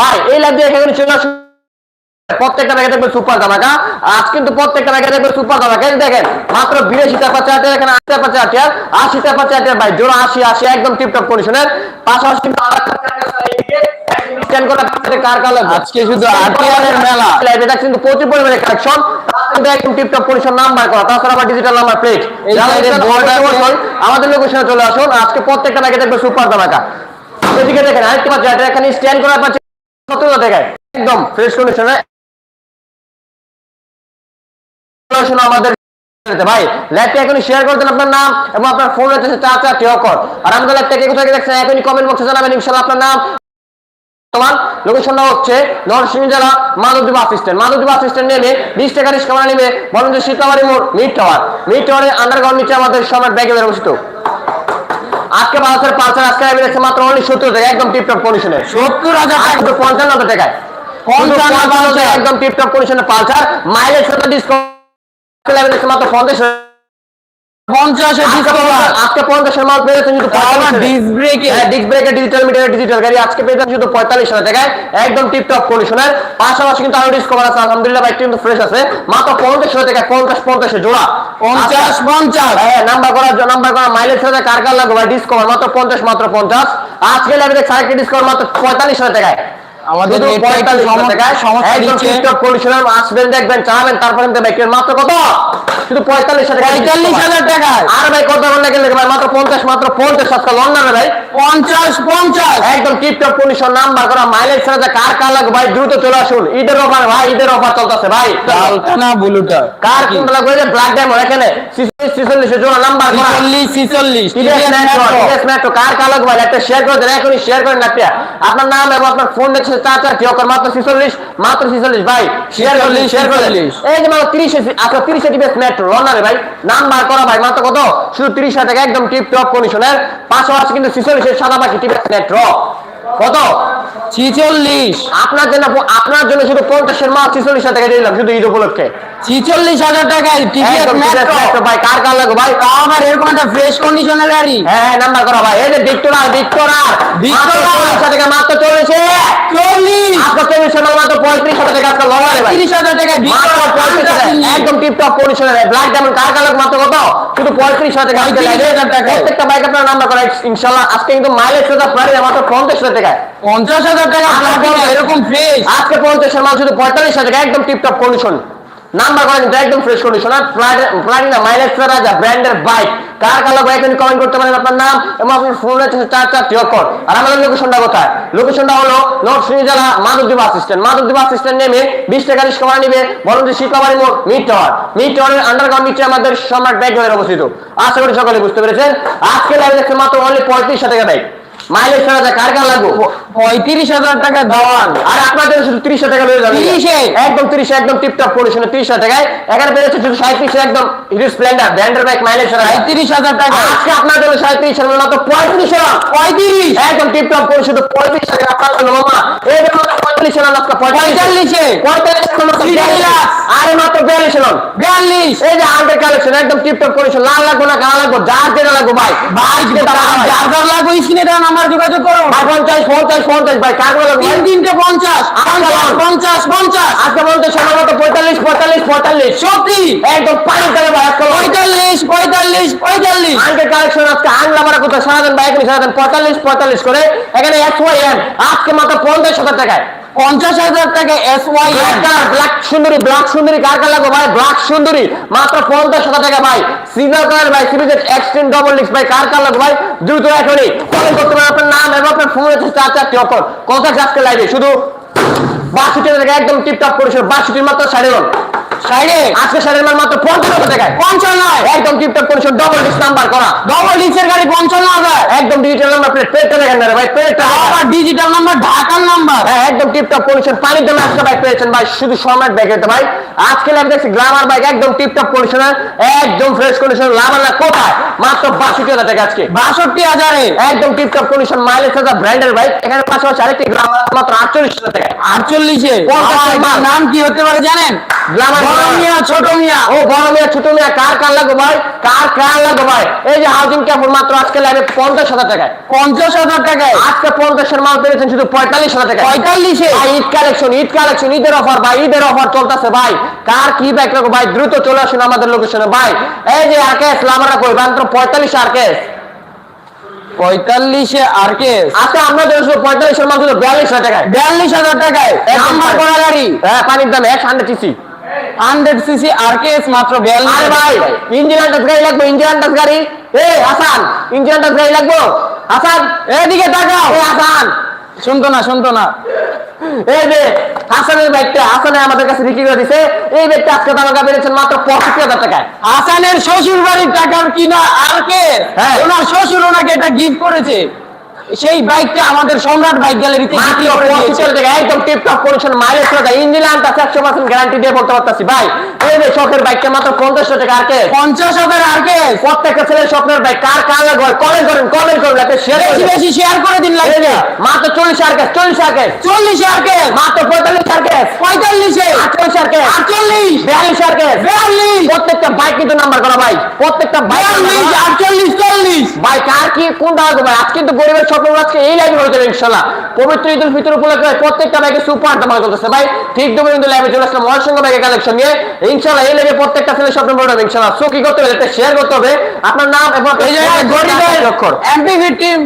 ভাই এই লাইভ দিয়ে এখানে চলে আসুন। প্রত্যেকটা ব্যাগে দেখবেন সুপার ধামাকা। আজ কিন্তু প্রত্যেকটা ব্যাগে দেখবেন সুপার ধামাকা। দেখেন মাত্র বিরাশি টাকা চারটে এখানে আশি টাকা চারটে আশি টাকা চারটে ভাই জোড়া আশি আশি একদম টিপটপ কন্ডিশনের পাশাপাশি কিন্তু আর একটা স্ক্যান করা পাশে কার কার লাগবে আজকে শুধু RTR মেলা। এটা কিন্তু প্রচুর পরিমাণে কালেকশন একদম টিপটপ কন্ডিশন নাম্বার করা। তাছাড়া আবার ডিজিটাল নাম্বার প্লেট এই সাইডে board আছে। আমাদের লোকেশনে চলে আসুন। আজকে প্রত্যেকটা ব্যাগে দেখবেন সুপার ধামাকা। এদিকে দেখেন, আরেকটি পাচ্ছে এটা এখানে স্ট্যান্ড করা পাচ্ছে সত্তর টাকায় একদম ফ্রেশ কন্ডিশনে আমাদের নেবে টাওয়ার আন্ডারগ্রাউন্ড নিচে আমাদের সম্রাট ব্যাগে অবস্থিত। আজকে বাংলাদেশের পালসার আজকে আমি দেখছি মাত্র অনলি সত্তর হাজার একদম টিপটপ কন্ডিশনে সত্তর হাজার পঞ্চান্ন টাকায়। পঞ্চান্ন একদম টিপটপ কন্ডিশনে পালসার। মাইলেজ ডিসকাউন্ট মাত্র পঞ্চাশ পঞ্চাশে ডিসকাউন্ট আজকে পঞ্চাশের মাল। পেয়েছেন শুধু আবার ডিস্ক ব্রেকে ডিস্ক ব্রেকের ডিজিটাল মিটারের ডিজিটাল গাড়ি আজকে পেয়েছেন শুধু পঁয়তাল্লিশ হাজার টাকায়। একদম টিপটপ কন্ডিশনের পাশাপাশি কিন্তু আরও ডিসকভার আছে। আলহামদুলিল্লাহ বাইকটি কিন্তু ফ্রেশ আছে। মাত্র পঞ্চাশ হাজার টাকা পঞ্চাশ পঞ্চাশে জোড়া। পঞ্চাশ পঞ্চাশ। হ্যাঁ নাম্বার করার জন্য নাম্বার করা মাইলেজ সাথে কার কার লাগবে ডিসকভার মাত্র পঞ্চাশ মাত্র পঞ্চাশ। আজকে লাগবে সাইকেল ডিসকভার মাত্র পঁয়তাল্লিশ হাজার টাকায়। আমাদের শুধু নেটটা একটু 45 সমস্যা- সমস্যা দিচ্ছে। টিপটপ কন্ডিশনার আসবেন দেখবেন চালাবেন তারপরে বাইকের মাত্র কত? শুধু পঁয়তাল্লিশ টাকা। পঁয়তাল্লিশ হাজার টাকায়? আর ভাই কত বললে গেলে ভাই মাত্র পঞ্চাশ মাত্র পঞ্চাশ আজকাল লন না ভাই? পঞ্চাশ পঞ্চাশ। একদম টিপটপ কন্ডিশন নাম্বার করা মাইলেজ ছাড়া যা কার কার লাগবে ভাই দ্রুত চলে আসুন। ঈদের অফার ভাই ঈদের অফার চলতেছে ভাই। না ব্লুটা। কার কোনটা লাগবে? যে ব্ল্যাক ডায়মন্ড এখানে ছিচল্লিশ জোড়া নাম্বার করা। ছিচল্লিশ ছিচল্লিশ। কার কার লাগবে ভাই? একটা শেয়ার করে দেন এখনই শেয়ার করেন না আপনার নাম এবং আপনার ফোন দেখছে মাত্র মাত্র ভাই। শেয়ার করে শেয়ার করে দিন। 46 এই যে মাত্র রনারে ভাই। করা ভাই কত? শুধু টাকা একদম টিপ টপ কন্ডিশনের পাশাপাশি কিন্তু সাদা নেট র কত? ছিচল্লিশ। আপনার জন্য আপনার জন্য শুধু পঞ্চাশের মাল ছিচল্লিশ হাজার টাকা দিলাম শুধু ঈদ উপলক্ষে। ছিচল্লিশ হাজার টাকায় টিভিএস মেট্রো ভাই কার কার লাগবে ভাই? তাও আবার এরকম একটা ফ্রেশ কন্ডিশনের গাড়ি। হ্যাঁ হ্যাঁ নাম্বার করা ভাই। এই যে ভিক্টোরা ভিক্টোরা Victorar। চল্লিশ টাকা মাত্র চল্লিশ। চল্লিশ। টাকা মাত্র পঁয়ত্রিশ হাজার টাকা আজকে লড়াই ভাই। তিরিশ হাজার ভিক্টোরা পঁয়ত্রিশ টাকা একদম টিপটপ কন্ডিশনের ব্ল্যাক ডায়মন্ড কার কালার মাত্র কত? শুধু পঁয়ত্রিশ হাজার টাকা। প্রত্যেকটা বাইক আপনার নাম্বার করা ইনশাল্লাহ আজকে কিন্তু মাইলেজ সোজা প্রায় মাত্র পঞ্চাশ হাজার টাকায়। পঞ্চাশ হাজার টাকা এরকম ফ্রেশ আজকে পঞ্চাশের মাল শুধু পঁয়তাল্লিশ হাজার টাকা একদম টিপটপ কন্ডিশন নাম্বার করা কিন্তু একদম ফ্রেশ কন্ডিশন আর প্লাটিনা মাইলেজ রাজা ব্র্যান্ডের বাইক কার কালো বাইক আপনি কমেন্ট করতে পারেন আপনার নাম এবং আপনার ফোন রয়েছে চার চার টিয়কর আর আমাদের লোকেশনটা কোথায়? লোকেশনটা হলো নরসিংহ জেলা মাধবদ্বীপ বাস স্ট্যান্ড স্ট্যান্ড নেমে বিশ টাকা রিক্সা নিবে। বরং যে শিকাবাড়ি মোড় মিড টাওয়ার মিড টাওয়ারের আন্ডারগ্রাউন্ড নিচে আমাদের সম্রাট ব্যাগ ঘরের অবস্থিত। আশা করি সকলে বুঝতে পেরেছেন। আজকে লাইভ দেখছে মাত্র অনলি পঁয়ত্রিশ টাকা বাইক মাইলেজ ছাড়া যায় কার কার লাগবে? পঁয়ত্রিশ হাজার টাকা দেওয়ান আর আপনাদের শুধু তিরিশ টাকা বেড়ে যাবে। 30 একদম তিরিশ একদম টিপটপ তিরিশ টাকায়। এখানে বেড়েছে শুধু সাঁত্রিশে একদম হিরো স্প্লেন্ডার ব্র্যান্ডের বাইক মাইলেজ পঁয়ত্রিশ হাজার টাকা। আজকে আপনার জন্য সাঁত্রিশ এর মাত্র পঁয়ত্রিশ টাকা। পঁয়ত্রিশ? একদম টিপটপ পঁয়ত্রিশ টাকা আপনার জন্য মামা। এই যে মাত্র পঁয়ত্রিশ এর আজকে পঁয়তাল্লিশ? পঁয়তাল্লিশে। আরে মাত্র বিয়াল্লিশ এর বিয়াল্লিশ? এই যে আন্ডার কালেকশন একদম টিপটপ কন্ডিশন লাল লাগবে না কালা লাগবে যার যেটা লাগবে ভাই। ভাই যার যার লাগবে দেওয়া নাম্বার যোগাযোগ করো। পঞ্চাশ পঞ্চাশ পঞ্চাশ ভাই কার তিন তিনটে পঞ্চাশ পঞ্চাশ পঞ্চাশ আজকে বলতে সময় মতো পঁয়তাল্লিশ পঁয়তাল্লিশ পঁয়তাল্লিশ। সত্যি? একদম পানি ভাই পঁয়তাল্লিশ পঁয়তাল্লিশ পঁয়তাল্লিশ। আজকে কালেকশন আজকে আংলা মারা কোথায়? সারাদিন বাইক নিয়ে সারাদিন পঁয়তাল্লিশ পঁয়তাল্লিশ করে এখানে এক সময় আজকে মাত্র পঞ্চাশ হাজার টাকায়। পঞ্চাশ হাজার টাকা এস ওয়াই ব্ল্যাক সুন্দরী ব্ল্যাক সুন্দরী কার কার লাগবে ভাই? ব্ল্যাক সুন্দরী মাত্র পঞ্চাশ হাজার টাকা ভাই। সিজার কালার ভাই সিরিজের এক্সট্রিম ডবল ডিস্ক ভাই কার কার লাগবে ভাই? দ্রুত এখনই কমেন্ট করতে পারেন। আপনার নাম এবং আপনার ফোন হচ্ছে চার চারটি অফার কথা আজকে লাইভে শুধু বাষট্টি টাকা একদম টিপটপ করেছিল বাষট্টির মাত্র সাড়ে সাইডে আজকে সাড়ে নন মাত্র পঞ্চান্ন টাকায়। পঞ্চান্ন একদম টিপটপ করেছিল ডবল ডিস্ক নাম্বার করা। ডবল ডিক্সের গাড়ি পঞ্চান্ন হাজার। একদম ডিজিটাল নাম্বার প্লেট প্লেটটা দেখেন ভাই প্লেটটা আবার ডিজিটাল নাম্বার ঢাকার নাম্বার হ্যাঁ একদম টিপটপ কন্ডিশন পানির দামে আজকে বাইক পেয়েছেন ভাই শুধু সম্রাট বাইক ভাই। আজকে আমি দেখছি গ্লামার বাইক একদম টিপটপ কন্ডিশনার একদম ফ্রেশ কন্ডিশন লাভার না কোথায়? মাত্র বাষট্টি হাজার টাকা আজকে। বাষট্টি হাজারে। একদম টিপটপ কন্ডিশন মাইলেজ হাজার ব্র্যান্ডের বাইক এখানে পাশাপাশি আরেকটি গ্লামার মাত্র আটচল্লিশ হাজার টাকা আটচল্লিশে। নাম কি হতে পারে জানেন? গ্লামার বড় মিয়া ছোট মিয়া ও বড় মেয়ে ছোট মেয়ে কার কার লাগবে ভাই? কার কার লাগবে ভাই? এই যে হাউজিং মাত্র আজকে লাগবে পঞ্চাশ হাজার টাকায়। পঞ্চাশ হাজার টাকায়? আজকে পঞ্চাশ কালেকশন মাল পেয়েছেন শুধু পঁয়তাল্লিশ হাজার টাকা পঁয়তাল্লিশে? ভাই ঈদ কালেকশন ঈদ কালেকশন ঈদের অফার ভাই ঈদের অফার চলতেছে ভাই। কার কি ব্যাগ রাখো ভাই? দ্রুত চলে আসুন আমাদের লোকেশনে ভাই। এই যে আরকেস লামারা কই? মাত্র পঁয়তাল্লিশ আরকেস পঁয়তাল্লিশে আর কে আজকে আমরা যে শুধু পঁয়তাল্লিশের মাল শুধু বিয়াল্লিশ হাজার টাকায়। বিয়াল্লিশ হাজার টাকায়? নাম্বার গাড়ি। হ্যাঁ পানির দাম এক হান্ড্রেড সিসি হান্ড্রেড সিসি আর কে মাত্র বিয়াল্লিশ ভাই ইঞ্জিন আন্টাস গাড়ি লাগবে ইঞ্জিন আন্টাস গাড়ি। এ হাসান ইঞ্জিন আন্টাস গাড়ি লাগবো। হাসান এদিকে তাকাও। এ হাসান। শুনতো না শুনতো না। এই যে হাসানের ব্যাগটা হাসানে আমাদের কাছে বিক্রি করে দিছে। এই ব্যাগটা আজকে টাকা বেড়েছেন মাত্র পঁয়ষট্টি হাজার টাকায়। হাসানের শ্বশুর বাড়ির টাকার কিনা আর কে হ্যাঁ। ওনার শ্বশুর ওনাকে এটা গিফট করেছে। সেই বাইকটা আমাদের সম্রাট বাইক গ্যালারিতে টাকা একদম টিপ টপ কন্ডিশন মাইলেজ করে ইঞ্জিন আন্টাস একশো পার্সেন্ট গ্যারান্টি দিয়ে বলতে পারতেছি। ভাই এই যে শখের বাইকটা মাত্র পঞ্চাশ টাকা আর কে? পঞ্চাশ হাজার আর কে? প্রত্যেকটা ছেলের স্বপ্নের বাইক কার কার লাগবে কমেন্ট করেন কমেন্ট করেন একটা শেয়ার বেশি বেশি শেয়ার করে দিন লাগবে যে, মাত্র চল্লিশ আর কেস চল্লিশ আর কেস চল্লিশ আর কে? মাত্র পঁয়তাল্লিশ আর কেস পঁয়তাল্লিশে আটচল্লিশ আর কেস আটচল্লিশ? বিয়াল্লিশ আর কেস বিয়াল্লিশ? প্রত্যেকটা বাইক কিন্তু নাম্বার করা ভাই। প্রত্যেকটা বাইক আটচল্লিশ চল্লিশ? ভাই কার কি কোনটা হবে? ভাই আজকে তো গরিবের আজকে এই লাইভে হয়ে যাবে ইনশাল্লাহ। পবিত্র ঈদ উল ফিতর উপলক্ষে প্রত্যেকটা ব্যাগে সুপার দামাল করতেছে ভাই ঠিক দেবো কিন্তু লাইভে চলে আসলাম। মহার ব্যাগে কালেকশন নিয়ে। ইনশাল্লাহ এই লাইভে প্রত্যেকটা ছেলে স্বপ্ন বলতে হবে ইনশাল্লাহ। সো কি করতে হবে? এটা শেয়ার করতে হবে। আপনার নাম এবং এই যে গরিবের অক্ষর এমপি টিম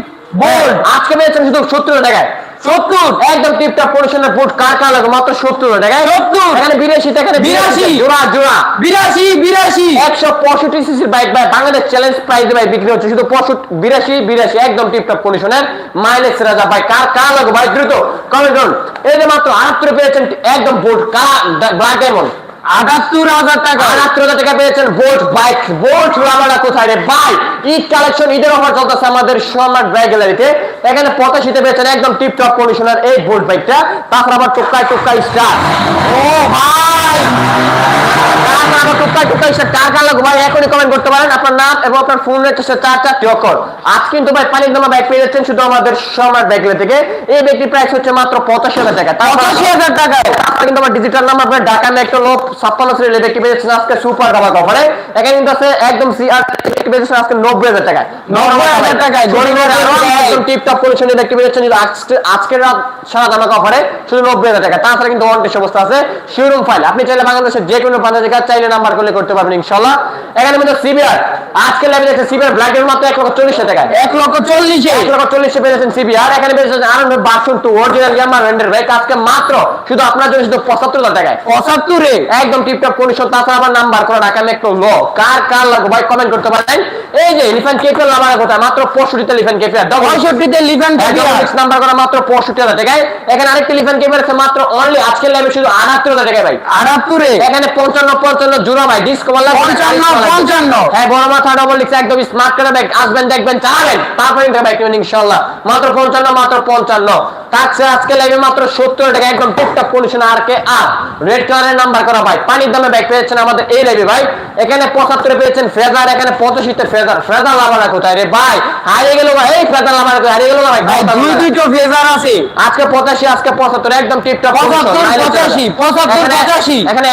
বোল্ড আজকে পেয়েছেন শুধু সত্তর টাকায়। সত্তর। একদম টিপটপ পরিচ্ছন্ন ফুট কার কার লাগে মাত্র সত্তর টাকা 70 এখানে বিরাশি এখানে 82 জোড়া জোড়া। বিরাশি বিরাশি। একশো পঁয়ষট্টি সিসির বাইক ভাই বাংলাদেশ চ্যালেঞ্জ প্রাইজ ভাই বিক্রি হচ্ছে। শুধু পঁয়ষট্টি বিরাশি বিরাশি একদম টিপটপ কন্ডিশনের মাইলেজ রাজা ভাই কার কার ভাই দ্রুত কমেন্ট করুন। এই যে মাত্র আটাত্তর পেয়েছেন একদম বোল্ট কার ব্ল্যাক ডায়মন্ড আটাত্তর হাজার টাকা। আটাত্তর হাজার টাকা পেয়েছেন বোল্ট বাইক বোল্ট আমরা কোথায় রে? ভাই, ঈদ কালেকশন, ঈদের অফার আমাদের এখানে পঁচাশিতে পেয়েছেন একদম টিপটপ কন্ডিশনার এই বোল্ট বাইকটা তারপর আবার স্টার ও ভাই! তারপর আবার টুকাই টুকাই স্টার কার কার লাগবে। ভাই এখনই কমেন্ট করতে পারেন। আপনার নাম এবং আপনার ফোন রেখে চার চারটি অক্ষর। আজ কিন্তু ভাই পানির দামা ব্যাগ পেয়ে যাচ্ছেন শুধু আমাদের সম্রাট ব্যাগ থেকে। এই ব্যাগটির প্রাইস হচ্ছে মাত্র পঁচাশি হাজার টাকা। পঁচাশি হাজার টাকায় কিন্তু আমার ডিজিটাল নাম্বার আপনার ঢাকা মেট্রো লোক ছাপ্পান্ন শ্রেণি দেখতে পেয়েছেন আজকে সুপার দাবার অফারে এখানে কিন্তু আছে একদম সিআর দেখতে পেয়েছেন আজকে নব্বই হাজার টাকায়। 90,000 টাকায়, গরিবের গরিবের আরও আরও একদম টিপটপ পরিচ্ছন্ন দেখতে পেয়েছেন কিন্তু আজকের রাত সারা দামাক অফারে শুধু নব্বই হাজার টাকা। তাছাড়া কিন্তু অবস্থা আছে। ফাইল আপনি চাইলে বাংলাদেশের যে কোনো প্রান্ত থেকে চাইলে নাম্বার করলে করতে পারবেন ইনশাল্লাহ এখানে কিন্তু সিবিআর আজকে লেভেল আছে সিবিআর ব্ল্যাকের মাত্র এক লক্ষ চল্লিশ টাকায়। এক লক্ষ চল্লিশে এক লক্ষ চল্লিশে পেয়েছেন সিবিআর এখানে পেয়েছেন আনন্দ বাসন টু অরিজিনাল ইয়ামা রেন্ডের ব্যাগ আজকে মাত্র শুধু আপনার জন্য শুধু পঁচাত্তর হাজার টাকায়। পঁচাত্তরে একদম টিপটপ কন্ডিশন তাছাড়া আবার নাম্বার করা ঢাকা মেট্রো লো কার কার লাগবে ভাই কমেন্ট করতে পারেন। এই যে এলিফ্যান্ট কেপিয়ার নাম্বার কোথায় মাত্র পঁয়ষট্টিতে এলিফ্যান্ট কেপিয়ার ডবল পঁয়ষট্টিতে লিভেন নাম্বার করা মাত্র পঁয়ষট্টি হাজার টাকায়। এখানে আরেকটি এলিফ্যান্ট কেপিয়ার আছে মাত্র অনলি আজকের লাইভে শুধু আটাত্তর হাজার টাকায় ভাই। আটাত্তরে এখানে পঞ্চান্ন পঞ্চান্ন জোড়া ভাই ডিস্ক বললাম পঞ্চান্ন, পঞ্চান্ন। হ্যাঁ বড় মাথা ডবল লিখছে একদম স্মার্ট করে ব্যাগ আসবেন দেখবেন চালাবেন। তারপরে নিতে বাইক কিনবেন ইনশাল্লাহ মাত্র পঞ্চান্ন মাত্র পঞ্চান্ন। তাছাড়া আজকে লাগবে মাত্র সত্তর টাকা একদম টিপটপ কন্ডিশন আর কে আর। রেড কালারের নাম্বার করা ভাই পানির দামে ব্যাগ পেয়েছেন আমাদের এই লাইভে ভাই। এখানে পঁচাত্তরে পেয়েছেন ফেজার এখানে পঁচাশিতে ফেজার ফেজার লাভারা কোথায় রে ভাই? হারিয়ে গেল ভাই এই ফেজার লাভারা কোথায়? হারিয়ে গেল ভাই? দুই দুইটো ফেজার আছে। আজকে পঁচাশি আজকে পঁচাত্তর একদম টিপটপ পঁচাত্তর, পঁচাশি, পঁচাত্তর, পঁচাশি। এখানে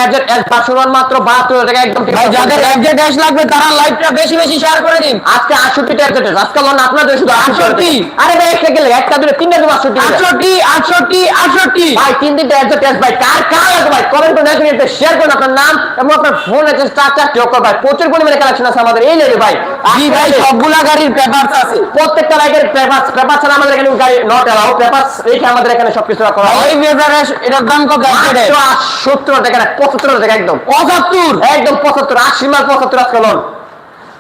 বাসুরান মাত্র বাহাত্তর টাকা একদম যাদের একজেট ড্যাশ লাগবে তারা লাইভটা বেশি বেশি শেয়ার করে দিন। আজকে আটষট্টি অ্যাডজেন্টেজ আজকে মনে আপনাদের শুধু আটষট্টি আরে ভাই একটা গেলে একটা দুটো তিনটা দেবো আটষট্টি আটষট্টি আটষট্টি আটষট্টি। ভাই তিন তিনটা অ্যাডজেন্টেজ ভাই। কার কার লাগবে ভাই? কমেন্ট করে দেখুন এটা শেয়ার করুন আপনার নাম এবং আপনার ফোন আছে চার চারটি ভাই। প্রচুর পরিমাণে কালেকশন আছে আমাদের। এই লেগে ভাই জি ভাই সবগুলা গাড়ির পেপারস আছে। প্রত্যেকটা পেপার ছাড়া আমাদের এখানে গাড়ি নট এলাও পেপার রেখে আমাদের এখানে সবকিছু করা হয়। এই ফেজার এটার দাম কত? একজেটের সত্তর টাকা একদম। পঁচাত্তর একদম পঁচাত্তর আশি মাল পঁচাত্তর আজকে লোন।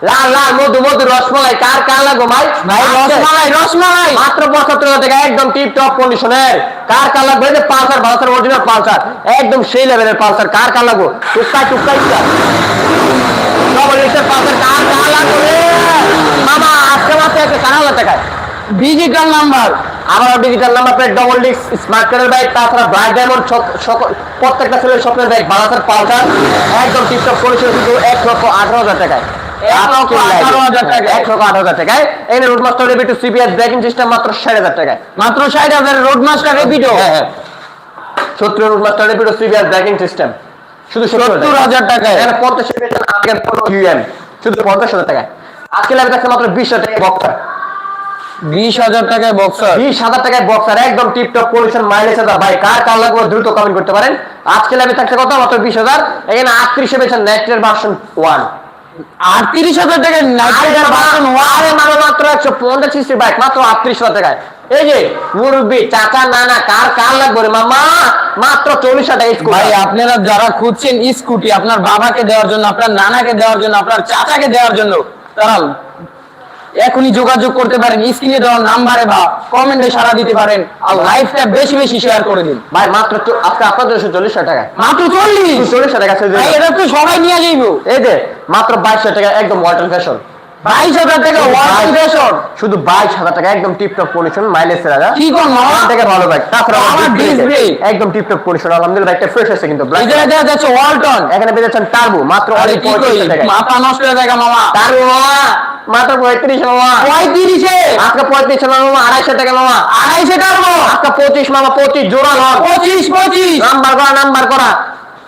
লাল লাল মধু মধু রসমালাই কার কার লাগবে ভাই? ভাই রসমালাই রসমালাই। মাত্র পঁচাত্তর টাকা একদম টিপ টপ কন্ডিশনের কার কার লাগবে? এই যে পালসার পালসার অরিজিনাল পালসার। একদম সেই লেভেলের পালসার। কার কার লাগবে? টুকটাই টুকটাই ডবল লিটার পালসার কার কার লাগবে? মামা আজকে মাত্র একটা চার হাজার টাকায়। ডিজিটাল নাম্বার আমার digital number plate double disc smart কার্ডের ব্যাগ তাছাড়া ব্রাইট ডায়মন্ড প্রত্যেকটা ছেলের স্বপ্নের ব্যাগ বারাসার পাউডার একদম টিপটপ করেছিল শুধু এক লক্ষ আঠারো হাজার টাকায়। সিস্টেম মাত্র হাজার টাকায়। মাত্র হাজার রোড মাস্টার সিস্টেম শুধু হাজার শুধু পঞ্চাশ হাজার আজকে লাগবে মাত্র বিশ হাজার টাকা বক্তা 20000 হাজার আপনারা যারা খুঁজছেন স্কুটি আপনার বাবাকে দেওয়ার জন্য আপনার নানাকে দেওয়ার জন্য আপনার চাচাকে দেওয়ার জন্য তারা এখনই যোগাযোগ করতে পারেন স্ক্রিনে দেওয়ার নাম্বারে বা কমেন্টে সারা দিতে পারেন আর লাইভটা বেশি বেশি শেয়ার করে দিন। ভাই মাত্র আজকে আপনাদের জন্য চল্লিশ টাকা। মাত্র চল্লিশ? চল্লিশ টাকা। এটা তো সবাই নিয়ে যাইব। এই যে মাত্র বাইশশো টাকা একদম ওয়াটার ফ্যাশন বাইশ হাজার টাকা ওয়ান শুধু বাইশ হাজার টাকা একদম টিপটপ কন্ডিশন মাইলেজ রাজা কি কোন মামা থেকে ভালো বাইক তাছাড়া আমার আমার একদম টিপটপ কন্ডিশন আলহামদুলিল্লাহ একটা ফ্রেশ আছে কিন্তু black এই জায়গায় যাচ্ছে ওয়ালটন এখানে পেয়েছেন টার্বো মাত্র আরে অনলি কি কই? পঁয়ত্রিশ টাকা মাথা নষ্ট হয়ে যায় মামা। টার্বো মামা মাত্র পঁয়ত্রিশ মামা। পঁয়ত্রিশে? আজকে পঁয়ত্রিশ মামা আড়াইশো টাকা মামা। আড়াইশো টাকা আজকে পঁচিশ মামা পঁচিশ জোড়া লন পঁচিশ পঁচিশ। নাম্বার করা নাম্বার করা।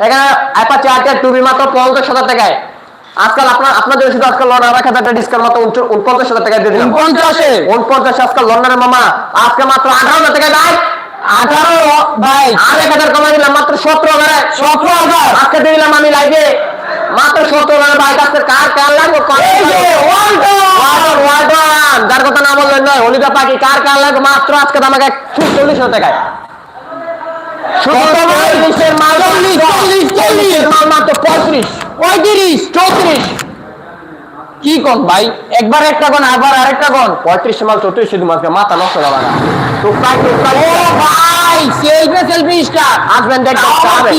এখানে আর্টিয়ার টুবি মাত্র পঞ্চাশ হাজার টাকায়। আজকাল আপনার আপনাদের শুধু আজকাল লন আর এক হাজার টাকা ডিসকাউন্ট মাত্র উনপঞ্চাশ হাজার টাকা দিয়ে দিলাম। উনপঞ্চাশে? উনপঞ্চাশ আজকাল লন্ডনের মামা আজকে মাত্র আঠারো হাজার টাকা দেয় আঠারো? ভাই। আর এক হাজার কমাই দিলাম মাত্র সতেরো হাজার। সতেরো হাজার? আজকে দিলাম আমি লাইভে মাত্র সতেরো হাজার বাইক আজকে কার কার লাগবে। যার কথা না বললেন নয় হলিদা পাখি কার কার লাগবে? মাত্র আজকে আমাকে চল্লিশ হাজার টাকায়। ভাই? মাত্র পঁয়ত্রিশ। পঁয়ত্রিশ চৌত্রিশ। কি কোন ভাই? একবার একটা কন আবার আরেকটা কন। পঁয়ত্রিশ মাল চৌত্রিশ শুধু মাসকে মাথা নষ্ট হবে না টুকটাক টুকটাক। ও ভাই সেলফি সেলফি স্টার দেখবেন চালাবেন।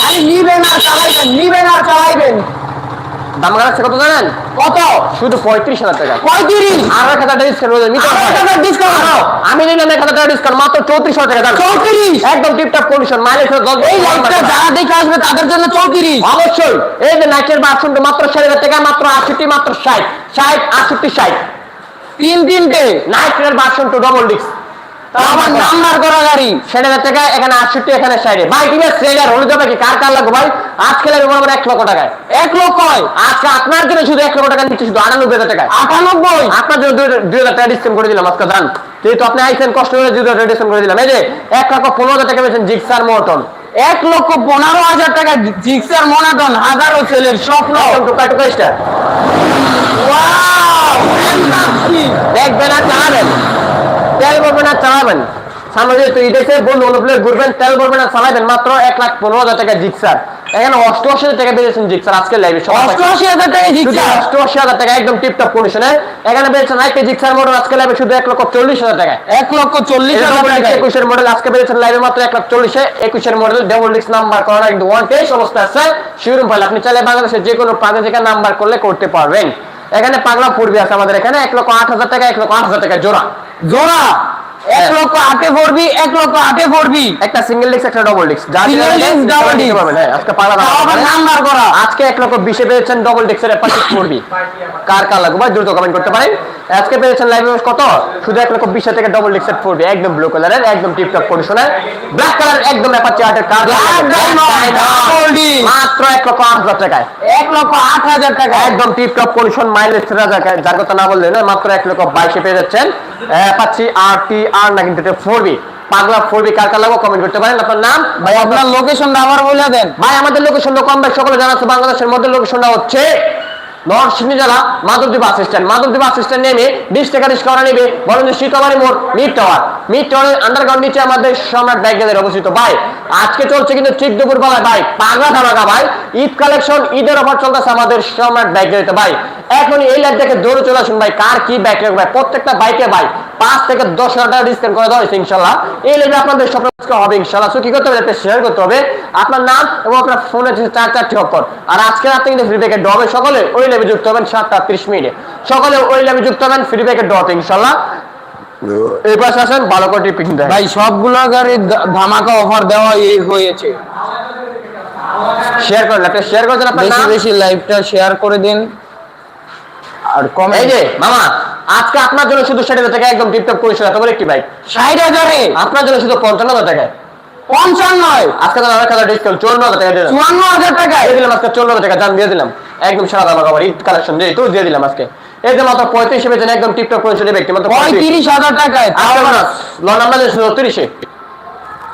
খালি নিবেন আর চালাইবেন নিবেন আর চালাইবেন। দাম গাড়াচ্ছে কত জানেন? কত? শুধু পঁয়ত্রিশ হাজার টাকা। পঁয়ত্রিশ? আর এক হাজার ডিসকাউন্ট এক হাজার discount? আমি নিলাম এক হাজার টাকা ডিসকাউন্ট মাত্র চৌত্রিশ হাজার টাকা চৌত্রিশ? একদম টিপটপ কন্ডিশন মাইলেজ এই লাইটটা যারা দেখে আসবে তাদের জন্য চৌত্রিশ। অবশ্যই। এই যে নাইটের বাথরুমটা মাত্র ষাট হাজার টাকা মাত্র আটষট্টি মাত্র ষাট। ষাট আটষট্টি ষাট। তিন তিনটে নাইটের bathroom two double disc number করা গাড়ি ষাট হাজার টাকা এখানে আটষট্টি এখানে ষাটে ভাই ঠিক ট্রেলার হলুদ হবে কি কার কার লাগবে ভাই আজকে লাগবে মনে এক লক্ষ টাকায় এক লক্ষ আজকে আপনার জন্য শুধু এক লক্ষ টাকা নিচ্ছে শুধু আটানব্বই হাজার টাকায় আটানব্বই আপনার জন্য দুই দুই হাজার টাকা ডিসকাউন্ট করে দিলাম আজকে দান যেহেতু আপনি আইসেন কষ্ট করে দুই হাজার ডিসকাউন্ট করে দিলাম এই যে এক লক্ষ পনেরো হাজার টাকা পেয়েছেন জিক্সার মোটন এক লক্ষ পনেরো হাজার টাকা জিক্সার মনাটন হাজারো ছেলের স্বপ্ন টুকা টুকা স্টার দেখবেন আর আর চালাবেন। সামনে যেহেতু ঈদেছে বন্ধু অনুপ্লেট ঘুরবেন তেল ভরবেন আর চালাবেন মাত্র এক লাখ পনেরো হাজার টাকা জিক্সার। এখানে অষ্টআশি হাজার টাকা পেয়েছেন জিক্সার আজকে লাইভে অষ্টআশি হাজার টাকা জিক্সার? অষ্টআশি হাজার টাকা একদম টিপটপ কন্ডিশনে এখানে পেয়েছেন জিক্সার মডেল আজকে লাইভে শুধু এক লক্ষ চল্লিশ হাজার টাকা এক লক্ষ চল্লিশ হাজার টাকা একুশের মডেল আজকে পেয়েছেন লাইভে মাত্র এক লাখ চল্লিশে। একুশের মডেল ডবল ডিস্ক নাম্বার একদম ওয়ান টেস্ট অবস্থা আছে। শিউরুম ফাইল আপনি চাইলে বাংলাদেশের যে কোনো থেকে নাম্বার করলে করতে পারবেন। এখানে পাগলা পূর্বে আছে আমাদের এখানে এক লক্ষ আট হাজার টাকা এক লক্ষ আট হাজার টাকা জোড়া। জোড়া? এক লক্ষ আটে পড়বি এক লক্ষ আটে পড়বি একটা সিঙ্গেল ডিস্ক একটা ডবল ডিস্ক double disc। পারবেন, হ্যাঁ, আজকে। নাম্বার করা। আজকে এক লক্ষ বিশে পেয়েছেন ডবল ডিস্কের অ্যাপাচি পড়বি কার কার লাগবে দ্রুত কমেন্ট করতে পারেন। আজকে পেয়েছেন লাইভ কত? শুধু এক লক্ষ বিশ থেকে ডবল ডিস্কের পড়বি একদম ব্লু কালারের একদম টিপটপ কন্ডিশনের ব্ল্যাক কালার একদম অ্যাপাচি আটের disc। মাত্র এক লক্ষ আট হাজার টাকায়। এক লক্ষ আট হাজার টাকা। একদম টিপটপ কন্ডিশন মাইলেজ যার কথা না বললেন মাত্র এক লক্ষ বাইশে পেয়ে যাচ্ছেন অ্যাপাচি আর টি আর না কিন্তু ফোর বি পাগলা ফোর বি কার কার লাগবে কমেন্ট করতে পারেন আপনার নাম ভাই আপনার লোকেশনটা আবার বলে দেন। ভাই আমাদের লোকেশনটা কম বেশ সকলে জানাচ্ছে বাংলাদেশের মধ্যে লোকেশনটা হচ্ছে নরসিংদী জেলা মাধবদী বাস স্ট্যান্ড। মাধবদী নেমে বিশ টাকা রিক্সা নেবে বলেন যে মোড় মিড টাওয়ার আন্ডারগ্রাউন্ড নিচে আমাদের সম্রাট অবস্থিত। ভাই, আজকে চলছে কিন্তু ঠিক দুপুর ভাই, পাগলা ধামাকা, ভাই। ঈদ কালেকশন ঈদের অফার চলতেছে আমাদের সম্রাট ভাই, এখন এই লাইভ দেখে দৌড়ে চলে আসুন, ভাই। কার কি ব্যাগ প্রত্যেকটা বাইকে ভাই, পাঁচ থেকে দশ হাজার টাকা ডিসকাউন্ট করে দেওয়া হয়েছে, ইনশাল্লাহ। এই লাইভে আপনাদের স্বপ্ন হবে, ইনশাল্লাহ। কি করতে হবে? শেয়ার করতে হবে। আপনার নাম এবং আপনার ফোনে চার চারটি অক্ষর আর আজকে রাতে কিন্তু ফ্রি প্যাকেট ডবে সকলে ওই লাইভে যুক্ত হবেন সাতটা ত্রিশ মিনিটে। সকলে ওই লাইভে যুক্ত হবেন ফ্রি প্যাকেট ডবে ইনশাল্লাহ। এই পাশে আসেন ভালো দেয়। ভাই সবগুলো গাড়ির ধা- ধামাকা অফার দেওয়া হয়েছে। শেয়ার করেন শেয়ার আপনার বেশি বেশি লাইভটা শেয়ার করে দিন। আর এই যে মামা আজকে আপনার জন্য শুধু ষাট হাজার টাকা একদম টিপটপ করেছিল এত একটি বাইক ষাট হাজারে? আপনার জন্য শুধু পঞ্চান্ন হাজার টাকায়। পঞ্চান্ন আজকে তো অনেক হাজার ডিসকাউন্ট চুয়ান্ন হাজার টাকা চুয়ান্ন হাজার টাকায়? দিয়ে দিলাম আজকে চুয়ান্ন হাজার টাকা দাম দিয়ে দিলাম। একদম সারা দাম আবার ঈদ কালেকশন দিয়ে তো দিয়ে দিলাম আজকে। যে মাত্র পঁয়ত্রিশে বেচেন একদম টিপটপ কন্ডিশন ব্যক্তি মাত্র পঁয়ত্রিশ। হাজার টাকায় লন নাম্বার চৌত্রিশে।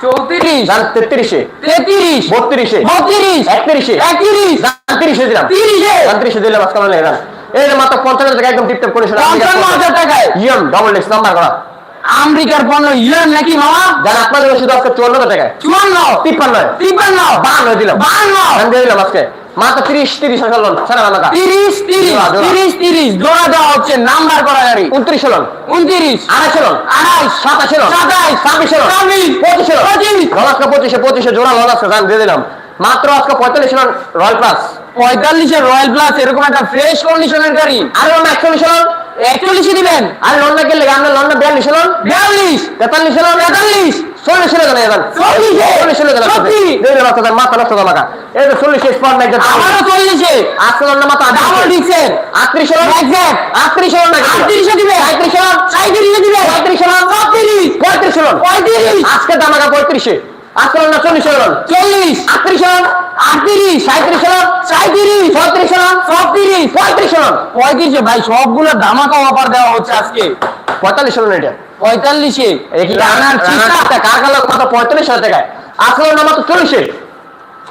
চৌত্রিশ। তেত্রিশে। তেত্রিশ। বত্রিশে। বত্রিশ। একত্রিশে। একত্রিশ। তিরিশে দিলাম। তিরিশে। তিরিশে দিলাম আজকে আমার এই যে মাত্র পঞ্চান্ন হাজার টাকা একদম টিপটপ কন্ডিশন পঞ্চান্ন হাজার টাকায়। ইয়ম ডবল ডিস্ক নাম্বার করা। আমেরিকার পণ্য ইউএন নাকি মামা? যান আপনাদের শুধু আজকে চুয়ান্ন টাকায়। চুয়ান্ন। তিপ্পান্ন। তিপ্পান্ন। বান্ন দিলাম। বান্ন দিয়ে দিলাম আজকে। মাত্র তিরিশ তিরিশ হাজার সারা জোড়া, জোড়া। তিরিশ তিরিশ। জোড়া দেওয়া হচ্ছে নাম্বার করা গাড়ি। উনত্রিশ লোন। উনত্রিশ। আড়াইশো লোন। আড়াইশ। সাতাশে লোন। সাতাইশ। ছাব্বিশে লোন। ছাব্বিশ। পঁচিশে লোন। পঁচিশ। লোন আজকে পঁচিশে পঁচিশে জোড়া লোন আছে দিয়ে দিলাম। মাত্র আজকে পঁয়তাল্লিশ লোন রয়্যাল প্লাস পঁয়তাল্লিশের রয়্যাল প্লাস এরকম একটা ফ্রেশ কন্ডিশনের গাড়ি। আর লোন একচল্লিশ লোন। একচল্লিশে দিবেন। আর লোন না গেলে আপনার লোন না বিয়াল্লিশ লোন। বিয়াল্লিশ। তেতাল্লিশ লোন। তেতাল্লিশ। চল্লিশ চল্লিশ আজকে মাথা নষ্ট টাকা এই তো চল্লিশ স্পট নাই আমারও চল্লিশে আজকে লোন না ডাবল আটত্রিশ. আটত্রিশ আটত্রিশে দিবে? সাঁত্রিশে দিবে? পঁয়ত্রিশ পঁয়ত্রিশ পঁয়ত্রিশ। আজকে দাম আগা পঁয়ত্রিশে। আজকে চল্লিশ চল্লিশ। আটত্রিশ আটত্রিশ সাঁত্রিশ ছত্রিশ লোন ছত্রিশ পঁয়ত্রিশ পঁয়ত্রিশে ভাই? সবগুলো ধামাকা অফার দেওয়া হচ্ছে আজকে। পঁয়তাল্লিশ লোন এটা? পঁয়তাল্লিশে? কত পঁয়তাল্লিশ হাজার টাকায়। লোন না মাত্র চল্লিশে?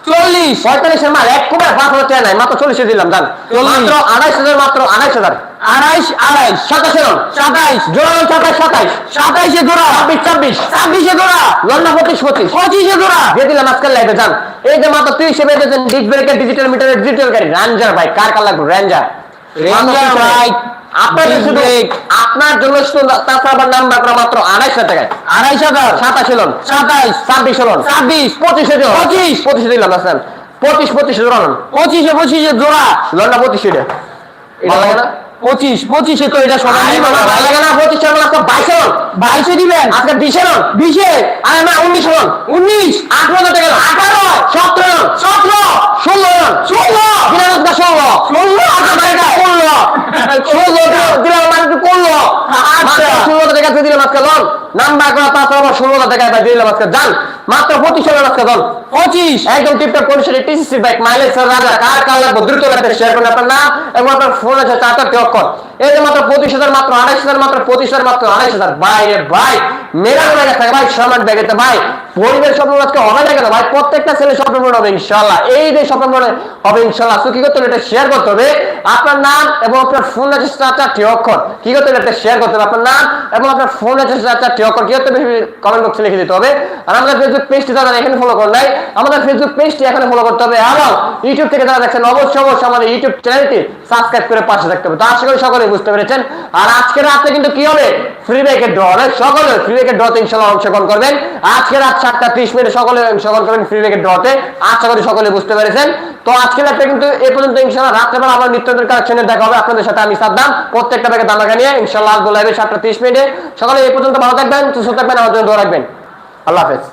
চল্লিশ? পঁয়তাল্লিশের মাল এক কুমার পাঁচ হাজার টাকা নাই মাত্র চল্লিশে দিলাম দান চল্লিশ। মাত্র আড়াইশ হাজার মাত্র আড়াইশ হাজার। আড়াইশ আড়াইশ। সাতাশে লোন সাতাইশ। জোড়া লোন সাতাইশ। সাতাইশ সাতাইশে জোড়া। ছাব্বিশ ছাব্বিশ। ছাব্বিশে জোড়া। লন্ডা পঁচিশ পঁচিশ। পঁচিশে জোড়া। দিয়ে দিলাম আজকাল লাইভে যান এই যে মাত্র তিরিশে বেঁধেছেন ডিস ব্রেকের ডিজিটাল মিটারের ডিজিটাল গাড়ি। রেঞ্জার ভাই কার কার লাগবে রেঞ্জার আপনাদের শুধু। আপনার জন্য শুধু তাছাড়া আবার নাম ডাকরা মাত্র আড়াইশো টাকায় আড়াইশ হাজার সাতাশে লোন সাতাইশ ছাব্বিশে লোন ছাব্বিশ। পঁচিশে পঁচিশ। পঁচিশে দিলাম আসেন পঁচিশ পঁচিশে জোড়া পঁচিশে পঁচিশে জোড়া। লোনটা পঁচিশে ভালো লাগে না? পঁচিশ পঁচিশে তো এটা সবাই পঁচিশে আজকে বাইশে লোন বাইশে দিবেন? আজকে বিশে লোন বিশে? আরে না উনিশে লোন উনিশ? আঠারো টাকা লোন আঠারো? সতেরো লোন সতেরো? ষোলো লোন ষোলো? আজকে ষোলো। ষোলো? টাকা ষোলো। ষোলো দিলাম মানে একটু করল আচ্ছা। ষোলো টাকা দিলাম আজকে লোন। নাম্বার করা তারপর আবার ষোলো টাকা দিলাম আজকে যান মাত্র পঁচিশ হাজার আজকে দল। পঁচিশ? একদম টিপটপ কন্ডিশনে টিসিসি বাইক মাইলেজ রাজা কার কার লাগবে? দ্রুত লাগবে শেয়ার করুন আপনার নাম এবং আপনার ফোন আছে চারটা কর এই যে মাত্র পঁচিশ হাজার, মাত্র আড়াইশ হাজার, মাত্র পঁচিশ হাজার, মাত্র আড়াইশ হাজার। ভাই রে ভাই ভাই ভাই পরিবেশ স্বপ্ন আজকে হবে না কেন ভাই, প্রত্যেকটা ছেলে স্বপ্ন হবে ইনশাল্লাহ এই যে স্বপ্ন হবে ইনশাল্লাহ তো কি করতে এটা শেয়ার করতে হবে। আপনার নাম এবং আপনার ফোন আছে চারটি অক্ষর। কি করতে হবে? এটা শেয়ার করতে হবে। আপনার নাম এবং আপনার ফোন আছে চারটি অক্ষর। কি করতে কমেন্ট বক্সে লিখে দিতে হবে। আর আমাদের ফেসবুক পেজটি যারা এখানে ফলো করেন নাই, আমাদের ফেসবুক পেজটি এখানে ফলো করতে হবে। এবং ইউটিউব থেকে দেখছেন, অবশ্যই অবশ্যই আমাদের ইউটিউব চ্যানেলটি সাবস্ক্রাইব করে পাশে থাকতে হবে। তো আশা করি সকলে বুঝতে পেরেছেন? আর আজকে রাতে কিন্তু কি হবে? ফ্রি ব্যাকের ড্র হবে। সকলে ফ্রি ব্যাকের ড্রতে ইনশাল্লাহ অংশগ্রহণ করবেন। আজকে রাত সাতটা ত্রিশ মিনিটে সকলে অংশগ্রহণ করবেন ফ্রি ব্যাকের ড্রতে আশা করি সকলে বুঝতে পেরেছেন। তো আজকে রাতে কিন্তু এ পর্যন্ত ইনশাল্লাহ। রাত্রেবেলা আবার নিত্যদের কালেকশনে দেখা হবে। আপনাদের সাথে আমি সাদ্দাম। প্রত্যেকটা ব্যাগে দাম নিয়ে ইনশাল্লাহ আসব লাইভে সাতটা ত্রিশ মিনিটে। সকলে এই পর্যন্ত ভালো থাকবেন, সুস্থ থাকবেন আমার জন্য দোয়া রাখবেন। আল্লাহ হাফেজ।